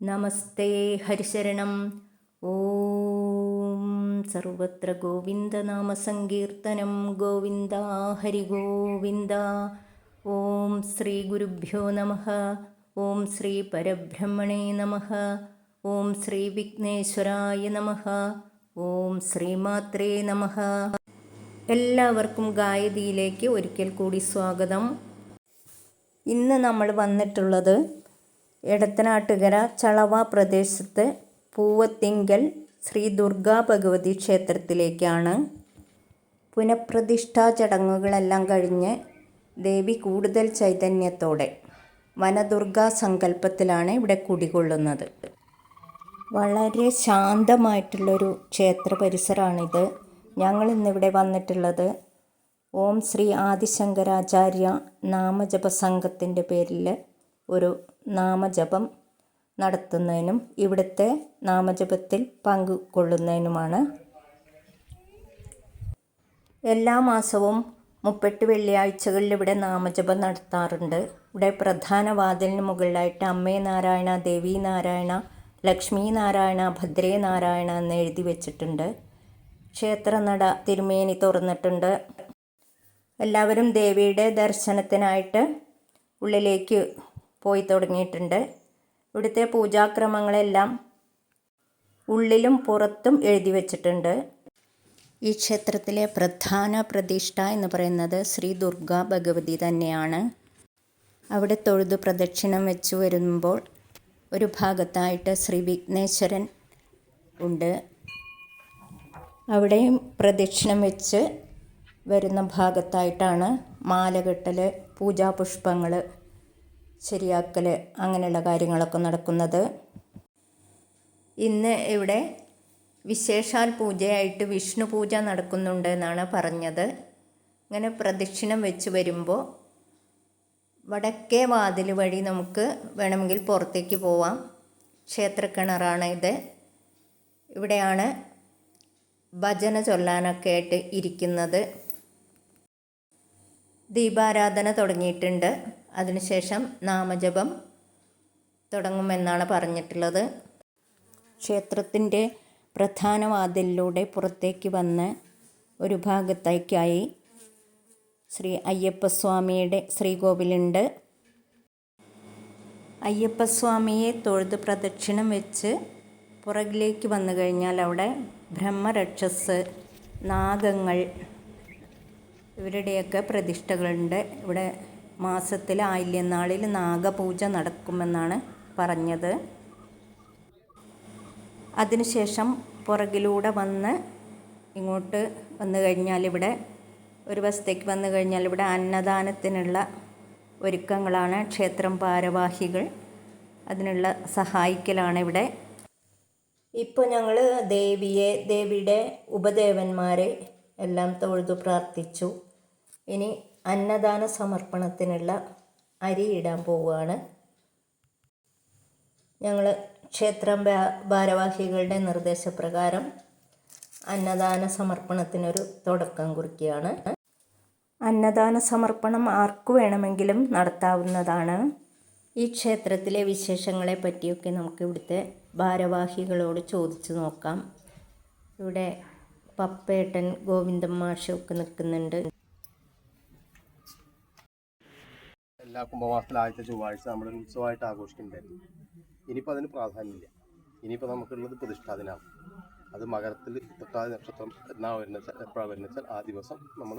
നമസ്തേ ഹരിശരണം. ഓം സർവത്ര ഗോവിന്ദനാമസങ്കീർത്തനം ഗോവിന്ദ ഹരി ഗോവിന്ദ ഓം ശ്രീ ഗുരുഭ്യോ നമ. ഓം ശ്രീ പരബ്രഹ്മണേ നമ. ഓം ശ്രീ വിഘ്നേശ്വരായ നമ. ഓം ശ്രീമാത്രേ നമ. എല്ലാവർക്കും ഗായതിയിലേക്ക് ഒരിക്കൽ കൂടി സ്വാഗതം. ഇന്ന് നമ്മൾ വന്നിട്ടുള്ളത് എടത്തനാട്ടുകര ചളവ പ്രദേശത്ത് പൂവത്തിങ്കൽ ശ്രീ ദുർഗാ ഭഗവതി ക്ഷേത്രത്തിലേക്കാണ്. പുനഃപ്രതിഷ്ഠാ ചടങ്ങുകളെല്ലാം കഴിഞ്ഞ് ദേവി കൂടുതൽ ചൈതന്യത്തോടെ വനദുർഗാ സങ്കല്പത്തിലാണ് ഇവിടെ കുടികൊള്ളുന്നത്. വളരെ ശാന്തമായിട്ടുള്ളൊരു ക്ഷേത്ര പരിസരമാണിത് ഞങ്ങൾ ഇന്നിവിടെ വന്നിട്ടുള്ളത് ഓം ശ്രീ ആദിശങ്കരാചാര്യ നാമജപ സംഘത്തിന്റെ പേരിൽ ഒരു നാമജപം നടത്തുന്നതിനും ഇവിടുത്തെ നാമജപത്തിൽ പങ്കുകൊള്ളുന്നതിനുമാണ്. എല്ലാ മാസവും മുപ്പെട്ട് വെള്ളിയാഴ്ചകളിൽ ഇവിടെ നാമജപം നടത്താറുണ്ട്. ഇവിടെ പ്രധാന വാതിലിന് മുകളിലായിട്ട് അമ്മേ നാരായണ ദേവി നാരായണ ലക്ഷ്മി നാരായണ ഭദ്രേ നാരായണ എന്ന് എഴുതി വെച്ചിട്ടുണ്ട്. ക്ഷേത്രനട തിരുമേനി തുറന്നിട്ടുണ്ട്. എല്ലാവരും ദേവിയുടെ ദർശനത്തിനായിട്ട് ഉള്ളിലേക്ക് പോയി തുടങ്ങിയിട്ടുണ്ട്. ഇവിടുത്തെ പൂജാക്രമങ്ങളെല്ലാം ഉള്ളിലും പുറത്തും എഴുതി വച്ചിട്ടുണ്ട്. ഈ ക്ഷേത്രത്തിലെ പ്രധാന പ്രതിഷ്ഠ എന്ന് പറയുന്നത് ശ്രീ ദുർഗാ ഭഗവതി തന്നെയാണ്. അവിടെ തൊഴുതു പ്രദക്ഷിണം വെച്ചു വരുമ്പോൾ ഒരു ഭാഗത്തായിട്ട് ശ്രീ വിഘ്നേശ്വരൻ ഉണ്ട്. അവിടെയും പ്രദക്ഷിണം വെച്ച് വരുന്ന ഭാഗത്തായിട്ടാണ് മാലകെട്ടൽ പൂജാപുഷ്പങ്ങൾ ശരിയാക്കൽ അങ്ങനെയുള്ള കാര്യങ്ങളൊക്കെ നടക്കുന്നത്. ഇന്ന് ഇവിടെ വിശേഷാൽ പൂജയായിട്ട് വിഷ്ണു പൂജ നടക്കുന്നുണ്ട് എന്നാണ് പറഞ്ഞത്. ഇങ്ങനെ പ്രദക്ഷിണം വെച്ച് വരുമ്പോൾ വടക്കേ വാതിൽ വഴി നമുക്ക് വേണമെങ്കിൽ പുറത്തേക്ക് പോവാം. ക്ഷേത്രക്കിണറാണ് ഇത്. ഇവിടെയാണ് ഭജന ചൊല്ലാനൊക്കെ ആയിട്ട് ഇരിക്കുന്നത്. ദീപാരാധന തുടങ്ങിയിട്ടുണ്ട്. അതിനുശേഷം നാമജപം തുടങ്ങുമെന്നാണ് പറഞ്ഞിട്ടുള്ളത്. ക്ഷേത്രത്തിന്റെ പ്രധാന വാതിലിലൂടെ പുറത്തേക്ക് വന്ന് ഒരു ഭാഗത്തേക്കായി ശ്രീ അയ്യപ്പസ്വാമിയുടെ ശ്രീകോവിലുണ്ട്. അയ്യപ്പസ്വാമിയെ തൊഴുത് പ്രദക്ഷിണം വെച്ച് പുറകിലേക്ക് വന്നു കഴിഞ്ഞാൽ അവിടെ ബ്രഹ്മരക്ഷസ് നാഗങ്ങൾ ഇവരുടെയൊക്കെ പ്രതിഷ്ഠകളുണ്ട്. ഇവിടെ മാസത്തിൽ ആയില്യനാളിൽ നാഗപൂജ നടക്കുമെന്നാണ് പറഞ്ഞത്. അതിനുശേഷം പുറകിലൂടെ വന്ന് ഇങ്ങോട്ട് വന്നു കഴിഞ്ഞാൽ ഇവിടെ ഒരു വശത്തേക്ക് വന്നു കഴിഞ്ഞാൽ ഇവിടെ അന്നദാനത്തിനുള്ള ഒരുക്കങ്ങളാണ്. ക്ഷേത്രം ഭാരവാഹികൾ അതിനുള്ള സഹായിക്കലാണ് ഇവിടെ. ഇപ്പോൾ ഞങ്ങൾ ദേവിയെ ദേവിയുടെ ഉപദേവന്മാരെ എല്ലാം തൊഴുതു പ്രാർത്ഥിച്ചു. ഇനി അന്നദാന സമർപ്പണത്തിനുള്ള അരി ഇടാൻ പോവുകയാണ്. ഞങ്ങൾ ക്ഷേത്രം ഭാരവാഹികളുടെ നിർദ്ദേശപ്രകാരം അന്നദാന സമർപ്പണത്തിനൊരു തുടക്കം കുറിക്കുകയാണ്. അന്നദാന സമർപ്പണം ആർക്കു വേണമെങ്കിലും നടത്താവുന്നതാണ്. ഈ ക്ഷേത്രത്തിലെ വിശേഷങ്ങളെ പറ്റിയൊക്കെ നമുക്ക് ഇവിടുത്തെ ഭാരവാഹികളോട് ചോദിച്ചു നോക്കാം. ഇവിടെ പപ്പേട്ടൻ ഗോവിന്ദൻ മാഷൊക്കെ നിൽക്കുന്നുണ്ട്. എല്ലാ കുംഭമാസത്തിലെ ആദ്യത്തെ ചൊവ്വാഴ്ച നമ്മളൊരു ഉത്സവമായിട്ട് ആഘോഷിക്കുന്നുണ്ടായിരുന്നു. ഇനിയിപ്പോൾ അതിന് പ്രാധാന്യമില്ല. ഇനിയിപ്പോൾ നമുക്കുള്ളത് പ്രതിഷ്ഠാദിനാണ് അത് മകരത്തിൽ ഉത്രട്ടാതി നക്ഷത്രം എന്നാ വരുന്ന എപ്പോഴാണ് വരുന്ന വെച്ചാൽ ആ ദിവസം നമ്മൾ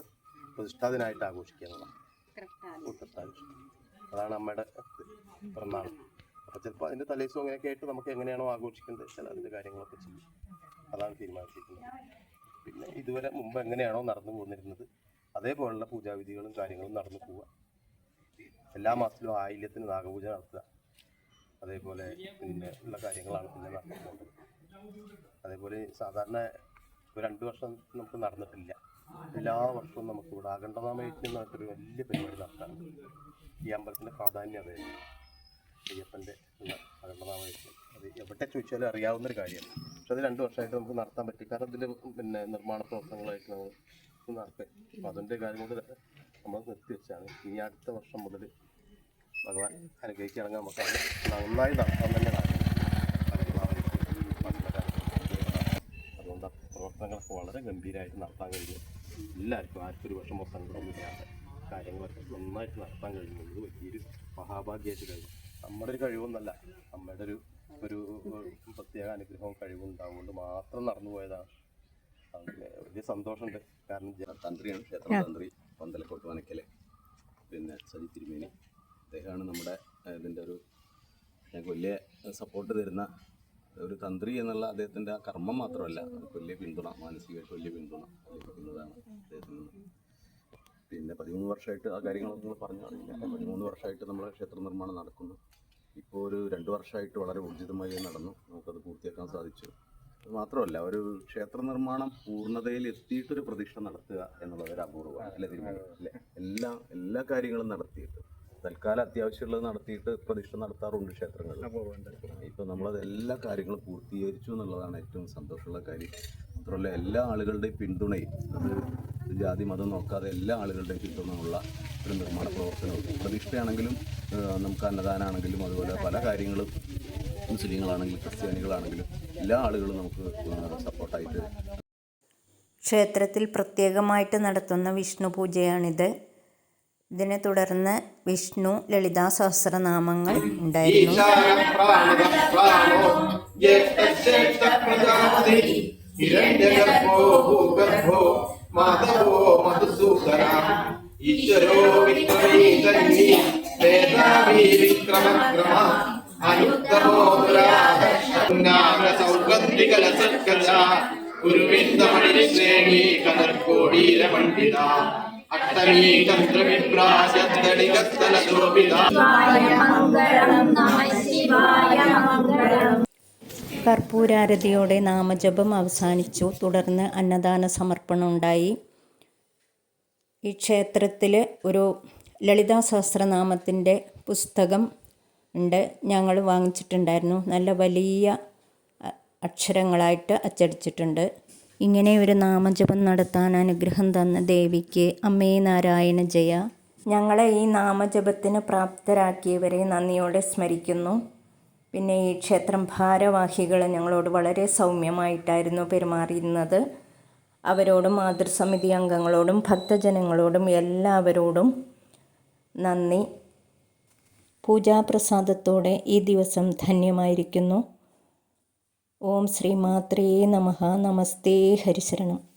പ്രതിഷ്ഠാദിനായിട്ട് ആഘോഷിക്കുന്നതാണ്. അതാണ് അമ്മയുടെ പിറന്നാൾ അപ്പോൾ ചിലപ്പോൾ അതിന്റെ തലേദിവസം അങ്ങനെയൊക്കെ ആയിട്ട് നമുക്ക് എങ്ങനെയാണോ ആഘോഷിക്കേണ്ടത് വെച്ചാൽ അതിന്റെ കാര്യങ്ങളൊക്കെ ചെയ്യും. അതാണ് തീരുമാനിച്ചിരിക്കുന്നത്. പിന്നെ ഇതുവരെ മുമ്പ് എങ്ങനെയാണോ നടന്നു പോന്നിരുന്നത് അതേപോലുള്ള പൂജാവിധികളും കാര്യങ്ങളും നടന്നു പോവുക എല്ലാ മാസത്തിലും ആയില്യത്തിന് നാഗപൂജ നടത്തുക. അതേപോലെ പിന്നെ ഉള്ള കാര്യങ്ങളാണ് പിന്നെ നടത്തുന്നത് അതേപോലെ സാധാരണ ഒരു രണ്ട് വർഷം നമുക്ക് നടന്നിട്ടില്ല. എല്ലാ വർഷവും നമുക്ക് ഇവിടെ അഖണ്ഡനാമയജ്ഞം നടത്തൊരു വലിയ പരിപാടി നടത്താറുണ്ട് ഈ അമ്പലത്തിന്റെ പ്രാധാന്യം അതായിരുന്നു അയ്യപ്പന്റെ അഖണ്ഡനാമയജ്ഞം അത് എവിടെ ചോദിച്ചാലും അറിയാവുന്ന ഒരു കാര്യമാണ് പക്ഷെ അത് രണ്ട് വർഷമായിട്ട് നമുക്ക് നടത്താൻ പറ്റി. കാരണം ഇതിൽ പിന്നെ നിർമ്മാണ പ്രവർത്തനങ്ങളായിട്ട് നമ്മൾ നടത്തി അപ്പം അതിന്റെ കാര്യം കൊണ്ട് നമ്മൾ നിർത്തി വെച്ചാണ് ഇനി അടുത്ത വർഷം മുതൽ ഭഗവാൻ അനുഗ്രഹിച്ച് ഇറങ്ങാൻ മക്കളാണ് നന്നായി നടത്താൻ തന്നെ അതുകൊണ്ട് പ്രവർത്തനങ്ങളൊക്കെ വളരെ ഗംഭീരമായിട്ട് നടത്താൻ കഴിഞ്ഞു. എല്ലാവർക്കും ആർക്കും ഒരു വിഷമോ സങ്കടമൊന്നുമില്ലാതെ കാര്യങ്ങളൊക്കെ നന്നായിട്ട് നടത്താൻ കഴിയുന്നത് വലിയൊരു മഹാഭാഗ്യമായിട്ട് കഴിയും നമ്മുടെ ഒരു കഴിവൊന്നല്ല നമ്മുടെ ഒരു ഒരു പ്രത്യേക അനുഗ്രഹവും കഴിവും ഉണ്ടാവുകൊണ്ട് മാത്രം നടന്നു പോയതാണ്. അതിൽ വലിയ സന്തോഷമുണ്ട്. കാരണം തന്ത്രിയാണ്. ക്ഷേത്ര തന്ത്രി പന്തലക്കോട്ട് വനക്കലെ. അദ്ദേഹമാണ് നമ്മുടെ ഇതിന്റെ ഒരു വലിയ സപ്പോർട്ട് തരുന്ന ഒരു തന്ത്രി എന്നുള്ള അദ്ദേഹത്തിന്റെ ആ കർമ്മം മാത്രമല്ല വലിയ പിന്തുണ മാനസികമായിട്ട് വലിയ പിന്തുണ ലഭിക്കുന്നതാണ് അദ്ദേഹത്തിൽ പിന്നെ പതിമൂന്ന് വർഷമായിട്ട് ആ കാര്യങ്ങളൊന്നും നമ്മൾ പറഞ്ഞു? അറിയില്ല. പതിമൂന്ന് വർഷമായിട്ട് നമ്മുടെ ക്ഷേത്ര നിർമ്മാണം നടക്കുന്നു. ഇപ്പോൾ ഒരു രണ്ട് വർഷമായിട്ട് വളരെ ഊർജിതമായി നടന്നു. നമുക്കത് പൂർത്തിയാക്കാൻ സാധിച്ചു. അത് മാത്രമല്ല ഒരു ക്ഷേത്ര നിർമ്മാണം പൂർണതയിൽ എത്തിയിട്ടൊരു പ്രതീക്ഷ നടത്തുക എന്നുള്ളത് ഒരു അപൂർവമാണ് അല്ലെ തിരുമേനി? അല്ലെ? എല്ലാ എല്ലാ കാര്യങ്ങളും നടത്തിയിട്ട് തൽക്കാലം അത്യാവശ്യമുള്ളത് നടത്തിയിട്ട് പ്രതിഷ്ഠ നടത്താറുണ്ട് ക്ഷേത്രങ്ങളിൽ. ഇപ്പം നമ്മളത് എല്ലാ കാര്യങ്ങളും പൂർത്തീകരിച്ചു എന്നുള്ളതാണ് ഏറ്റവും സന്തോഷമുള്ള കാര്യം. മാത്രമല്ല എല്ലാ ആളുകളുടെയും പിന്തുണയും അത് ജാതി മതം നോക്കാതെ എല്ലാ ആളുകളുടെയും പിന്തുണയുള്ള ഒരു നിർമ്മാണ പ്രവർത്തനവും പ്രതിഷ്ഠയാണെങ്കിലും നമുക്ക് അന്നദാനാണെങ്കിലും അതുപോലെ പല കാര്യങ്ങളും മുസ്ലിങ്ങളാണെങ്കിലും ക്രിസ്ത്യാനികളാണെങ്കിലും എല്ലാ ആളുകളും നമുക്ക് സപ്പോർട്ടായിട്ട് ക്ഷേത്രത്തിൽ പ്രത്യേകമായിട്ട് നടത്തുന്ന വിഷ്ണു പൂജയാണിത്. ഇതിനെ തുടർന്ന് വിഷ്ണു ലളിതാ സഹസ്രനാമങ്ങൾ ഉണ്ടായിരുന്നു. ഗുരുവിന്ദമണി ശ്രേണി കനർകോടീര പണ്ഡിത കർപ്പൂരാരതിയോടെ നാമജപം അവസാനിച്ചു. തുടർന്ന് അന്നദാന സമർപ്പണം ഉണ്ടായി ഈ ക്ഷേത്രത്തിൽ ഒരു ലളിതാ സഹസ്രനാമത്തിന്റെ പുസ്തകം ഉണ്ട്. ഞങ്ങൾ വാങ്ങിച്ചിട്ടുണ്ടായിരുന്നു. നല്ല വലിയ അക്ഷരങ്ങളായിട്ട് അച്ചടിച്ചിട്ടുണ്ട്. ഇങ്ങനെ ഒരു നാമജപം നടത്താൻ അനുഗ്രഹം തന്ന ദേവിക്ക് അമ്മേ നാരായണ ജയ. ഞങ്ങളെ ഈ നാമജപത്തിന് പ്രാപ്തരാക്കിയവരെ നന്ദിയോടെ സ്മരിക്കുന്നു. പിന്നെ ഈ ക്ഷേത്രം ഭാരവാഹികൾ ഞങ്ങളോട് വളരെ സൗമ്യമായിട്ടായിരുന്നു പെരുമാറിയിരുന്നത്. അവരോടും മാതൃസമിതി അംഗങ്ങളോടും ഭക്തജനങ്ങളോടും എല്ലാവരോടും നന്ദി. പൂജാപ്രസാദത്തോടെ ഈ ദിവസം ധന്യമായിരിക്കുന്നു. ഓം ശ്രീ മാത്രേ നമഃ. നമസ്തേ. ഹരിശരണം.